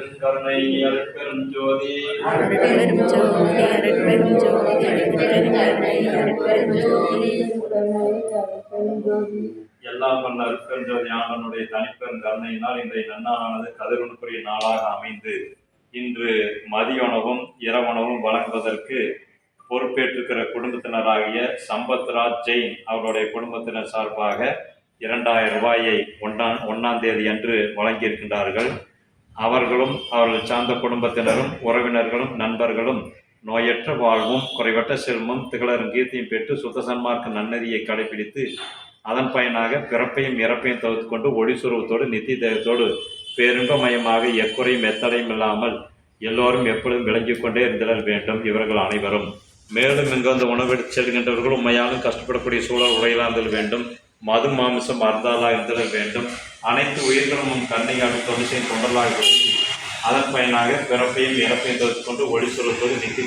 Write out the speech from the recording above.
தனிப்பெரும் கருணை அருட்பெரும் ஜோதி. அருட்பெரும் ஜோதி அருட்பெரும் ஜோதி தனிப்பெருங்கருணை அருட்பெரும் ஜோதி. எல்லாம் வல்ல அருட்பெரும் ஜோதி ஆண்டனுடைய தனிப்பெரும் கருணையினால் இன்றைய நன்னாளானது கதிரொன்றுக்குரிய நாளாக அமைந்து இன்று மதிய உணவும் இரவுணவும் வழங்குவதற்கு பொறுப்பேற்றிருக்கிற குடும்பத்தினராகிய சம்பத்ராஜ் ஜெயின் அவருடைய குடும்பத்தினர் சார்பாக இரண்டாயிரம் ரூபாயை ஒன்றாம் ஒன்றாம் தேதி அன்று வழங்கியிருக்கின்றார்கள். அவர்களும் அவர்கள் சார்ந்த குடும்பத்தினரும் உறவினர்களும் நண்பர்களும் நோயற்ற வாழ்வும் குறைவற்ற செல்வம் திகழரும் கீர்த்தியும் பெற்று சுத்த சன்மார்க்க நன்னதியை கடைபிடித்து அதன் பயனாக பிறப்பையும் இறப்பையும் தவிர்த்து கொண்டு ஒளி சுரூபத்தோடு நித்திய தேகத்தோடு பேரின்பமயமாக எக்குறையும் எத்தடையும் இல்லாமல் எல்லோரும் எப்பொழுதும் விளங்கிக் கொண்டே இருந்திடல் வேண்டும் இவர்கள் அனைவரும். மேலும் இங்கு வந்து உணவெடுத்து செல்கின்றவர்கள் உண்மையாலும் கஷ்டப்படக்கூடிய சூழல் உரையிலாந்தல் வேண்டும். மது மாமிசம் அர்த்தாலாக இருந்திடல் வேண்டும். அனைத்து உயிர்களும் கண்ணையாடும் தொழிற்சையும் தொண்டலாக அதன் பயனாக பிறப்பையும் இறப்பையும் தவிர்த்து கொண்டு ஒளி சொல்லுவது நித்தி